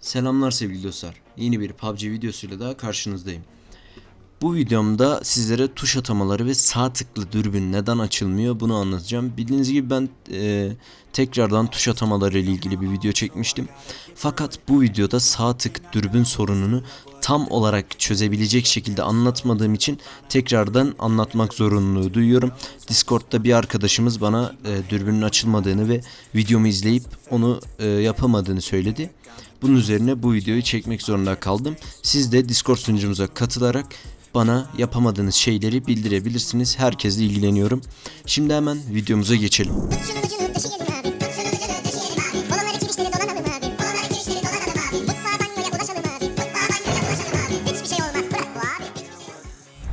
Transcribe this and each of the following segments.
Selamlar sevgili dostlar. Yeni bir PUBG videosuyla daha karşınızdayım. Bu videomda sizlere tuş atamaları ve sağ tıklı dürbün neden açılmıyor bunu anlatacağım. Bildiğiniz gibi ben e, tekrardan tuş atamaları ile ilgili bir video çekmiştim. Fakat bu videoda sağ tık dürbün sorununu tam olarak çözebilecek şekilde anlatmadığım için tekrardan anlatmak zorunluluğu duyuyorum. Discord'da bir arkadaşımız bana e, dürbünün açılmadığını ve videomu izleyip onu e, yapamadığını söyledi. Bunun üzerine bu videoyu çekmek zorunda kaldım. Siz de Discord sunucumuza katılarak bana yapamadığınız şeyleri bildirebilirsiniz. Herkesle ilgileniyorum. Şimdi hemen videomuza geçelim.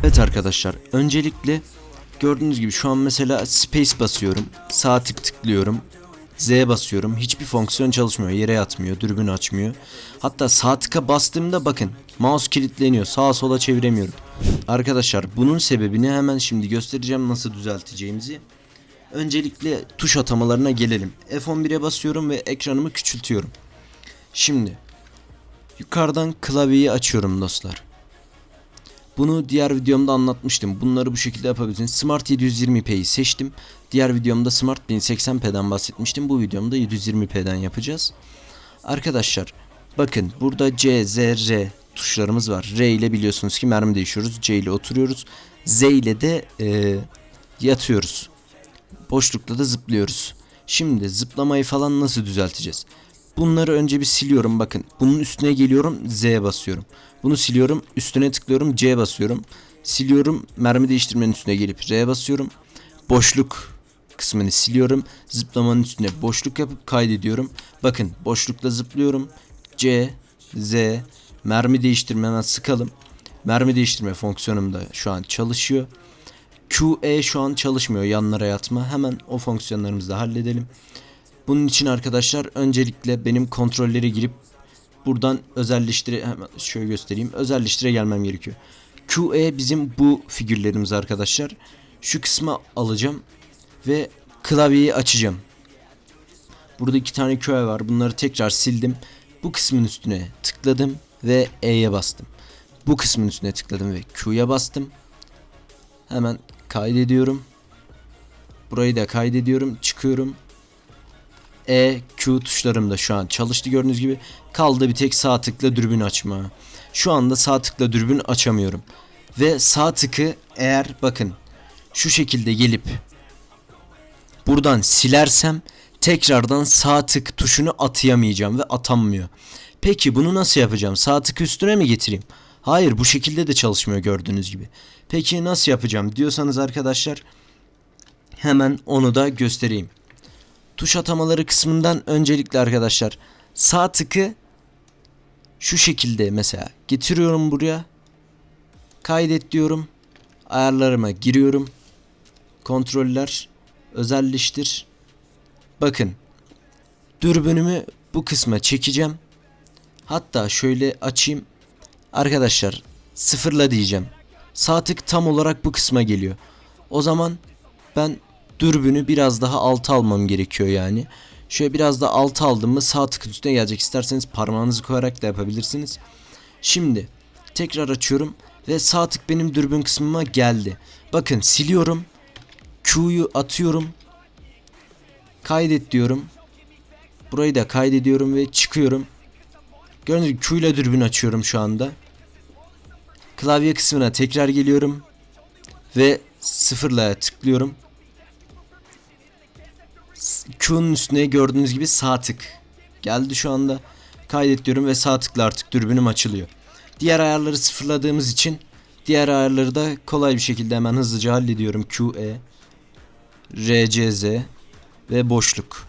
Evet arkadaşlar öncelikle gördüğünüz gibi şu an mesela space basıyorum. Sağ tık tıklıyorum. Z basıyorum. Hiçbir fonksiyon çalışmıyor. Yere yatmıyor. Dürbün açmıyor. Hatta sağ tıka bastığımda bakın mouse kilitleniyor. Sağa sola çeviremiyorum. Arkadaşlar bunun sebebini hemen şimdi göstereceğim nasıl düzelteceğimizi. Öncelikle tuş atamalarına gelelim. F11'e basıyorum ve ekranımı küçültüyorum. Şimdi yukarıdan klavyeyi açıyorum dostlar. Bunu diğer videomda anlatmıştım. Bunları bu şekilde yapabilirsiniz. Smart 720p'yi seçtim. Diğer videomda Smart 1080p'den bahsetmiştim. Bu videomda 720p'den yapacağız. Arkadaşlar bakın burada C, Z, R tuşlarımız var. R ile biliyorsunuz ki mermi değişiyoruz. C ile oturuyoruz. Z ile de e, yatıyoruz. Boşlukta da zıplıyoruz. Şimdi zıplamayı falan nasıl düzelteceğiz? Bunları önce bir siliyorum bakın. Bunun üstüne geliyorum Z basıyorum. Bunu siliyorum üstüne tıklıyorum C basıyorum. Siliyorum mermi değiştirmenin üstüne gelip R basıyorum. Boşluk kısmını siliyorum. Zıplamanın üstüne boşluk yapıp kaydediyorum. Bakın boşlukla zıplıyorum. C, Z, mermi değiştirme hemen sıkalım. Mermi değiştirme fonksiyonum da şu an çalışıyor. QE şu an çalışmıyor yanlara yatma. Hemen o fonksiyonlarımızı da halledelim. Bunun için arkadaşlar öncelikle benim kontrollere girip buradan özelleştire hemen şöyle göstereyim. Özelleştire gelmem gerekiyor. QE bizim bu figürlerimiz arkadaşlar. Şu kısmı alacağım ve klavyeyi açacağım. Burada iki tane QE var. Bunları tekrar sildim. Bu kısmın üstüne tıkladım ve E'ye bastım. Bu kısmın üstüne tıkladım ve Q'ya bastım. Hemen kaydediyorum. Burayı da kaydediyorum. Çıkıyorum. E, Q tuşlarım da şu an çalıştı gördüğünüz gibi. Kaldı bir tek sağ tıkla dürbün açma. Şu anda sağ tıkla dürbün açamıyorum. Ve sağ tıkı eğer bakın şu şekilde gelip buradan silersem tekrardan sağ tık tuşunu atayamayacağım ve atamıyor. Peki bunu nasıl yapacağım? Sağ üstüne mi getireyim? Hayır bu şekilde de çalışmıyor gördüğünüz gibi. Peki nasıl yapacağım diyorsanız arkadaşlar hemen onu da göstereyim. Tuş atamaları kısmından öncelikle arkadaşlar sağ tıkı şu şekilde mesela getiriyorum buraya. Kaydet diyorum. Ayarlarıma giriyorum. Kontroller, özelleştir. Bakın. Dürbünümü bu kısma çekeceğim. Hatta şöyle açayım. Arkadaşlar sıfırla diyeceğim. Sağ tık tam olarak bu kısma geliyor. O zaman ben dürbünü biraz daha alta almam gerekiyor yani. Şöyle biraz da alta aldım mı sağ tık üstüne gelecek. İsterseniz parmağınızı koyarak da yapabilirsiniz. Şimdi tekrar açıyorum ve sağ tık benim dürbün kısmıma geldi. Bakın siliyorum. Q'yu atıyorum. Kaydet diyorum. Burayı da kaydediyorum ve çıkıyorum. Gördüğünüz gibi Q ile dürbün açıyorum şu anda. Klavye kısmına tekrar geliyorum. Ve sıfırla tıklıyorum. Q'nun üstüne gördüğünüz gibi sağ tık geldi şu anda. Kaydet diyorum ve sağ tıkla artık dürbünüm açılıyor. Diğer ayarları sıfırladığımız için diğer ayarları da kolay bir şekilde hemen hızlıca hallediyorum. QE, RCZ ve boşluk.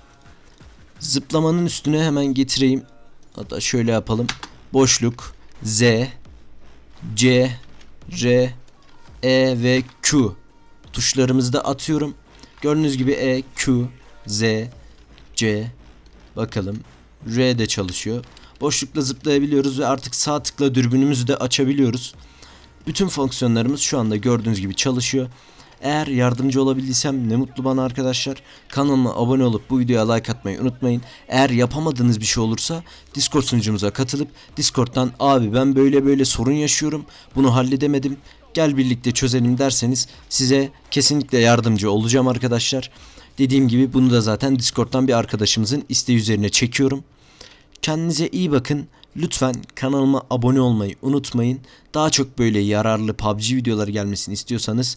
Zıplamanın üstüne hemen getireyim. Hatta şöyle yapalım. Boşluk, Z, C, R, E ve Q tuşlarımızı da atıyorum. Gördüğünüz gibi E, Q, Z, C bakalım R de çalışıyor. Boşlukla zıplayabiliyoruz ve artık sağ tıkla dürbünümüzü de açabiliyoruz. Bütün fonksiyonlarımız şu anda gördüğünüz gibi çalışıyor. Eğer yardımcı olabildiysem ne mutlu bana arkadaşlar. Kanalıma abone olup bu videoya like atmayı unutmayın. Eğer yapamadığınız bir şey olursa Discord sunucumuza katılıp Discord'dan abi ben böyle böyle sorun yaşıyorum. Bunu halledemedim. Gel birlikte çözelim derseniz size kesinlikle yardımcı olacağım arkadaşlar. Dediğim gibi bunu da zaten Discord'dan bir arkadaşımızın isteği üzerine çekiyorum. Kendinize iyi bakın. Lütfen kanalıma abone olmayı unutmayın. Daha çok böyle yararlı PUBG videoları gelmesini istiyorsanız